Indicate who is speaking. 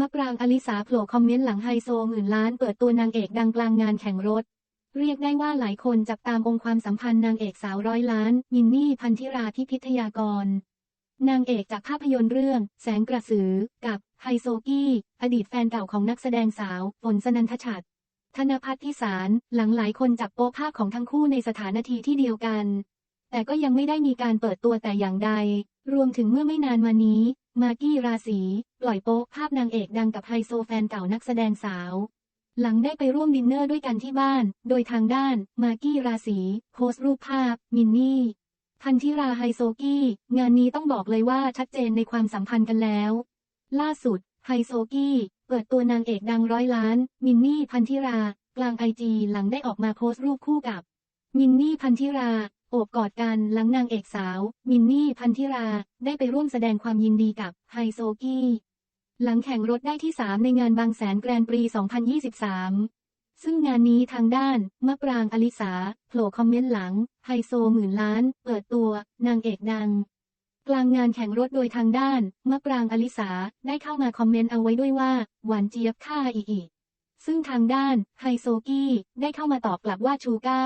Speaker 1: มะปรางอลิสาโผล่คอมเมนต์หลังไฮโซหมื่นล้านเปิดตัวนางเอกดังกลางงานแข่งรถ เรียกได้ว่าหลายคนจับตามองความสัมพันธ์นางเอกสาวร้อยล้าน มินนี่พันธิราพิพิทยากร นางเอกจากภาพยนตร์เรื่อง แสงกระสือ กับไฮโซกี้ อดีตแฟนเก่าของนักแสดงสาวฝนสนันทชัดธนพัฒน์พิสาร หลังหลายคนจับโป๊ภาพของทั้งคู่ในสถานที่ที่เดียวกัน แต่ก็ยังไม่ได้มีการเปิดตัวแต่อย่างใด รวมถึงเมื่อไม่นานมานี้ มากกี้ราศีปล่อยโป๊ภาพนางเอกดังกับไฮโซแฟนเก่านักแสดงสาว หลังได้ไปร่วมดินเนอร์ด้วยกันที่บ้าน โดยทางด้าน มากกี้ราศีโพสต์รูปภาพ มินนี่ พันธิราไฮโซกี้ งานนี้ต้องบอกเลยว่าชัดเจนในความสัมพันธ์กันแล้ว ล่าสุด ไฮโซกี้ เปิดตัวนางเอกดังร้อยล้าน มินนี่พันธิรา กลางไอจีหลังได้ออกมาโพสต์รูปคู่กับมินนี่พันธิรา โอบกอดกันหลังนางเอกสาว มินนี่พันธิรา ได้ไปร่วมแสดงความยินดีกับไฮโซกี้ หลังแข่งรถได้ที่ 3 ในงานบางแสนแกรนด์ปรี 2023 ซึ่งงานนี้ทางด้าน มะปรางอลิสาโผล่คอมเมนต์หลัง ไฮโซหมื่นล้าน เปิดตัว นางเอกดัง กลางงานแข่งรถโดยทางด้าน มะปรางอลิสาได้เข้ามาคอมเมนต์เอาไว้ด้วยว่า หวานเจี๊ยบค่าอีอีซึ่งทางด้านไฮโซกี้ได้เข้ามาตอบกลับว่าชูก้า